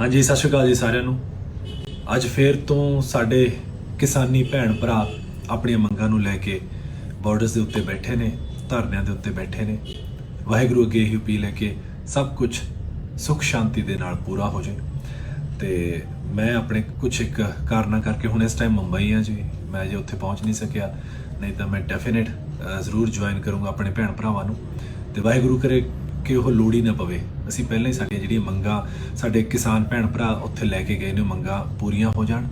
ਹਾਂਜੀ, ਸਤਿ ਸ਼੍ਰੀ ਅਕਾਲ ਜੀ ਸਾਰਿਆਂ ਨੂੰ। ਅੱਜ ਫੇਰ ਤੋਂ ਸਾਡੇ ਕਿਸਾਨੀ ਭੈਣ ਭਰਾ ਆਪਣੀਆਂ ਮੰਗਾਂ ਨੂੰ ਲੈ ਕੇ ਬਾਰਡਰਸ ਦੇ ਉੱਤੇ ਬੈਠੇ ਨੇ, ਧਰਨਿਆਂ ਦੇ ਉੱਤੇ ਬੈਠੇ ਨੇ। ਵਾਹਿਗੁਰੂ ਅੱਗੇ ਇਹ ਅਪੀਲ ਹੈ ਕਿ ਸਭ ਕੁਝ ਸੁਖ ਸ਼ਾਂਤੀ ਦੇ ਨਾਲ ਪੂਰਾ ਹੋ ਜਾਏ। ਤੇ ਮੈਂ ਆਪਣੇ ਕੁਝ ਇੱਕ ਕਾਰਨਾਂ ਕਰਕੇ ਹੁਣ ਇਸ ਟਾਈਮ ਮੁੰਬਈ ਆ ਜੀ। ਮੈਂ ਜੇ ਉੱਥੇ ਪਹੁੰਚ ਨਹੀਂ ਸਕਿਆ। ਨਹੀਂ ਤਾਂ ਮੈਂ ਡੈਫੀਨਿਟ ਜ਼ਰੂਰ ਜੁਆਇਨ ਕਰੂੰਗਾ ਆਪਣੇ ਭੈਣ ਭਰਾਵਾਂ ਨੂੰ। ਤੇ ਵਾਹਿਗੁਰੂ ਕਰੇ ਕਿ ਉਹ ਲੋੜ ਹੀ ਨਾ ਪਵੇ। ਅਸੀਂ ਪਹਿਲਾਂ ਹੀ ਸਾਡੀਆਂ ਜਿਹੜੀਆਂ ਮੰਗਾਂ, ਸਾਡੇ ਕਿਸਾਨ ਭੈਣ ਭਰਾ ਉੱਥੇ ਲੈ ਕੇ ਗਏ ਨੇ, ਉਹ ਮੰਗਾਂ ਪੂਰੀਆਂ ਹੋ ਜਾਣ।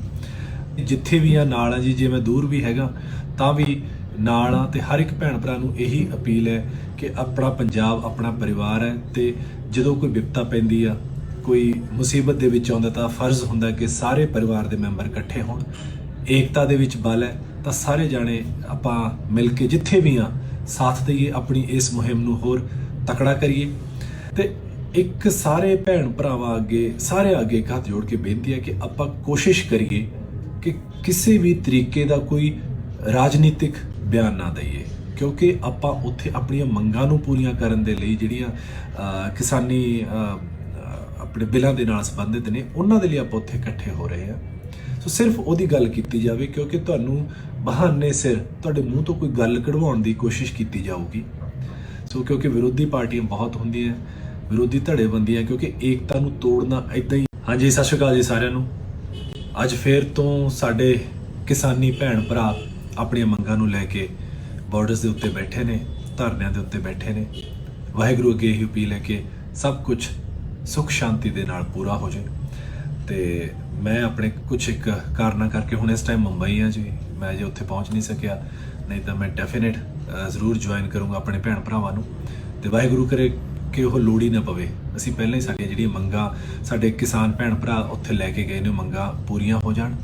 ਜਿੱਥੇ ਵੀ ਆ, ਨਾਲ ਆ ਜੀ, ਜੇ ਮੈਂ ਦੂਰ ਵੀ ਹੈਗਾ, ਤਾਂ ਵੀ ਨਾਲ ਆ ਤੇ ਹਰ ਇੱਕ ਭੈਣ ਭਰਾ ਨੂੰ ਇਹੀ ਅਪੀਲ ਹੈ ਕਿ ਆਪਣਾ ਪੰਜਾਬ, ਆਪਣਾ ਪਰਿਵਾਰ ਹੈ ਤੇ ਜਦੋਂ ਕੋਈ ਵਿਪਤਾ ਪੈਂਦੀ ਆ, ਕੋਈ ਮੁਸੀਬਤ ਦੇ ਵਿੱਚ ਆਉਂਦਾ ਤਾਂ ਫਰਜ਼ ਹੁੰਦਾ ਕਿ ਸਾਰੇ ਪਰਿਵਾਰ ਦੇ ਮੈਂਬਰ ਇਕੱਠੇ ਹੋਣ। ਏਕਤਾ ਦੇ ਵਿੱਚ ਬਲ ਹੈ, ਤਾਂ ਸਾਰੇ ਜਾਣੇ ਆਪਾਂ ਮਿਲ ਕੇ ਜਿੱਥੇ ਵੀ ਆ, ਸਾਥ ਦੇਈਏ ਆਪਣੀ ਇਸ ਮੁਹਿੰਮ ਨੂੰ ਹੋਰ। ਤਕੜਾ ਕਰੀਏ। ਤੇ ਇੱਕ ਸਾਰੇ ਭੈਣ ਭਰਾਵਾਂ ਅੱਗੇ, ਸਾਰੇ ਅੱਗੇ ਹੱਥ ਜੋੜ ਕੇ ਬੇਨਤੀ ਹੈ ਕਿ ਆਪਾਂ ਕੋਸ਼ਿਸ਼ ਕਰੀਏ ਕਿ ਕਿਸੇ ਵੀ ਤਰੀਕੇ ਦਾ ਕੋਈ ਰਾਜਨੀਤਿਕ ਬਿਆਨ ਨਾ ਦਈਏ। ਕਿਉਂਕਿ ਆਪਾਂ ਉੱਥੇ ਆਪਣੀਆਂ ਮੰਗਾਂ ਨੂੰ ਪੂਰੀਆਂ ਕਰਨ ਦੇ ਲਈ ਜਿਹੜੀਆਂ ਕਿਸਾਨੀ ਆਪਣੇ ਬਿੱਲਾਂ ਦੇ ਨਾਲ ਸੰਬੰਧਿਤ ਨੇ, ਉਹਨਾਂ ਦੇ ਲਈ ਆਪਾਂ ਉੱਥੇ ਇਕੱਠੇ ਹੋ ਰਹੇ ਹਾਂ। ਸੋ ਸਿਰਫ ਉਹਦੀ ਗੱਲ ਕੀਤੀ ਜਾਵੇ, ਕਿਉਂਕਿ ਤੁਹਾਨੂੰ ਬਹਾਨੇ ਸਿਰ ਤੁਹਾਡੇ ਮੂੰਹ ਤੋਂ ਕੋਈ ਗੱਲ ਕਢਵਾਉਣ ਦੀ ਕੋਸ਼ਿਸ਼ ਕੀਤੀ ਜਾਊਗੀ। ਸੋ ਕਿਉਂਕਿ ਵਿਰੋਧੀ ਪਾਰਟੀਆਂ ਬਹੁਤ ਹੁੰਦੀਆਂ, ਵਿਰੋਧੀ ਧੜੇ ਧੜੇਬੰਦੀਆਂ ਕਿਉਂਕਿ ਏਕਤਾ ਨੂੰ ਤੋੜਨਾ ਇਦਾਂ ਹੀ। ਹਾਂਜੀ, ਸਤਿ ਸ਼੍ਰੀ ਅਕਾਲ ਜੀ ਸਾਰਿਆਂ ਨੂੰ। ਅੱਜ ਫੇਰ ਤੋਂ ਸਾਡੇ ਕਿਸਾਨੀ ਭੈਣ ਭਰਾ ਆਪਣੀਆਂ ਮੰਗਾਂ ਨੂੰ ਲੈ ਕੇ ਬਾਰਡਰਸ ਦੇ ਉੱਤੇ ਬੈਠੇ ਨੇ, ਧਰਨਿਆਂ ਦੇ ਉੱਤੇ ਬੈਠੇ ਨੇ। ਵਾਹਿਗੁਰੂ ਅੱਗੇ ਇਹ ਅਪੀਲ ਹੈ ਕਿ ਸਭ ਕੁਝ ਸੁਖ ਸ਼ਾਂਤੀ ਦੇ ਨਾਲ ਪੂਰਾ ਹੋ ਜਾਏ। ਤੇ ਮੈਂ ਆਪਣੇ ਕੁਝ ਇੱਕ ਕਾਰਨਾਂ ਕਰਕੇ ਹੁਣ ਇਸ ਟਾਈਮ ਮੁੰਬਈ ਆ ਜੀ। ਮੈਂ ਜੇ ਉੱਥੇ ਪਹੁੰਚ ਨਹੀਂ ਸਕਿਆ, ਨਹੀਂ ਤਾਂ ਮੈਂ ਡੈਫੀਨਿਟ ਜ਼ਰੂਰ ਜੁਆਇਨ ਕਰੂੰਗਾ ਆਪਣੇ ਭੈਣ ਭਰਾਵਾਂ ਨੂੰ। ਤੇ ਵਾਹਿਗੁਰੂ ਕਰੇ ਕਿ ਉਹ ਲੋੜ ਹੀ ਨਾ ਪਵੇ। ਅਸੀਂ ਪਹਿਲਾਂ ਹੀ ਸਾਡੀਆਂ ਜਿਹੜੀਆਂ ਮੰਗਾਂ ਸਾਡੇ ਕਿਸਾਨ ਭੈਣ ਭਰਾ ਉੱਥੇ ਲੈ ਕੇ ਗਏ ਨੇ, ਉਹ ਮੰਗਾਂ ਪੂਰੀਆਂ ਹੋ ਜਾਣ।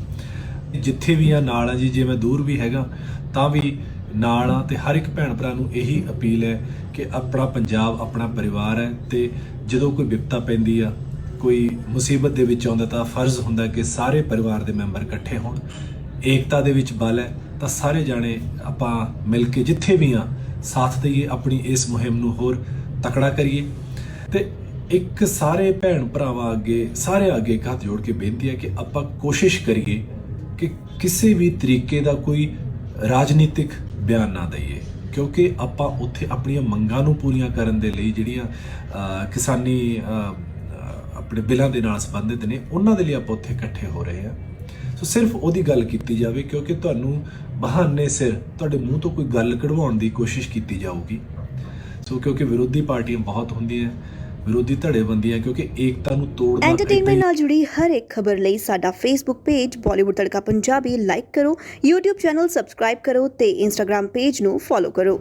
ਜਿੱਥੇ ਵੀ ਆ, ਨਾਲ ਆ ਜੀ, ਜੇ ਮੈਂ ਦੂਰ ਵੀ ਹੈਗਾ, ਤਾਂ ਵੀ ਨਾਲ ਆ ਤੇ ਹਰ ਇੱਕ ਭੈਣ ਭਰਾ ਨੂੰ ਇਹੀ ਅਪੀਲ ਹੈ ਕਿ ਆਪਣਾ ਪੰਜਾਬ, ਆਪਣਾ ਪਰਿਵਾਰ ਹੈ ਤੇ ਜਦੋਂ ਕੋਈ ਵਿਪਤਾ ਪੈਂਦੀ ਆ, ਕੋਈ ਮੁਸੀਬਤ ਦੇ ਵਿੱਚ ਆਉਂਦਾ ਤਾਂ ਫਰਜ਼ ਹੁੰਦਾ ਕਿ ਸਾਰੇ ਪਰਿਵਾਰ ਦੇ ਮੈਂਬਰ ਇਕੱਠੇ ਹੋਣ। ਏਕਤਾ ਦੇ ਵਿੱਚ ਬਲ ਹੈ ਤਾਂ ਸਾਰੇ ਜਾਣੇ ਆਪਾਂ ਮਿਲ ਕੇ ਜਿੱਥੇ ਵੀ ਆ ਸਾਥ ਦੇਈਏ, ਆਪਣੀ ਇਸ ਮੁਹਿੰਮ ਨੂੰ ਹੋਰ ਤਕੜਾ ਕਰੀਏ। ਤੇ ਇੱਕ ਸਾਰੇ ਭੈਣ ਭਰਾਵਾਂ ਅੱਗੇ, ਸਾਰੇ ਅੱਗੇ ਹੱਥ ਜੋੜ ਕੇ ਬੇਨਤੀ ਹੈ ਕਿ ਆਪਾਂ ਕੋਸ਼ਿਸ਼ ਕਰੀਏ ਕਿ ਕਿਸੇ ਵੀ ਤਰੀਕੇ ਦਾ ਕੋਈ ਰਾਜਨੀਤਿਕ ਬਿਆਨ ਨਾ ਦਈਏ। ਕਿਉਂਕਿ ਆਪਾਂ ਉੱਥੇ ਆਪਣੀਆਂ ਮੰਗਾਂ ਨੂੰ ਪੂਰੀਆਂ ਕਰਨ ਦੇ ਲਈ ਜਿਹੜੀਆਂ ਕਿਸਾਨੀ ਆਪਣੇ ਬਿੱਲਾਂ ਦੇ ਨਾਲ ਸੰਬੰਧਿਤ ਨੇ, ਉਹਨਾਂ ਦੇ ਲਈ ਆਪਾਂ ਉੱਥੇ ਇਕੱਠੇ ਹੋ ਰਹੇ ਹਾਂ। ਸੋ ਸਿਰਫ ਉਹਦੀ ਗੱਲ ਕੀਤੀ ਜਾਵੇ ਕਿਉਂਕਿ ਤੁਹਾਨੂੰ ਬਹਾਨੇ ਸਿਰ ਤੁਹਾਡੇ ਮੂੰਹ ਤੋਂ ਕੋਈ ਗੱਲ ਕਢਵਾਉਣ ਦੀ ਕੋਸ਼ਿਸ਼ ਕੀਤੀ ਜਾਊਗੀ। ਸੋ ਕਿਉਂਕਿ ਵਿਰੋਧੀ ਪਾਰਟੀਆਂ ਬਹੁਤ ਹੁੰਦੀਆਂ ਵਿਰੋਧੀ ਧੜੇਬੰਦੀਆਂ ਕਿਉਂਕਿ ਏਕਤਾ ਨੂੰ ਤੋੜਨਾ ਐਂਟਰਟੇਨਮੈਂਟ ਨਾਲ ਜੁੜੀ ਹਰ ਇੱਕ ਖਬਰ ਲਈ ਸਾਡਾ Facebook page Bollywood Tadka Punjabi like ਕਰੋ YouTube ਚੈਨਲ ਸਬਸਕ੍ਰਾਈਬ ਕਰੋ ਤੇ Instagram ਪੇਜ ਨੂੰ ਫੋਲੋ ਕਰੋ।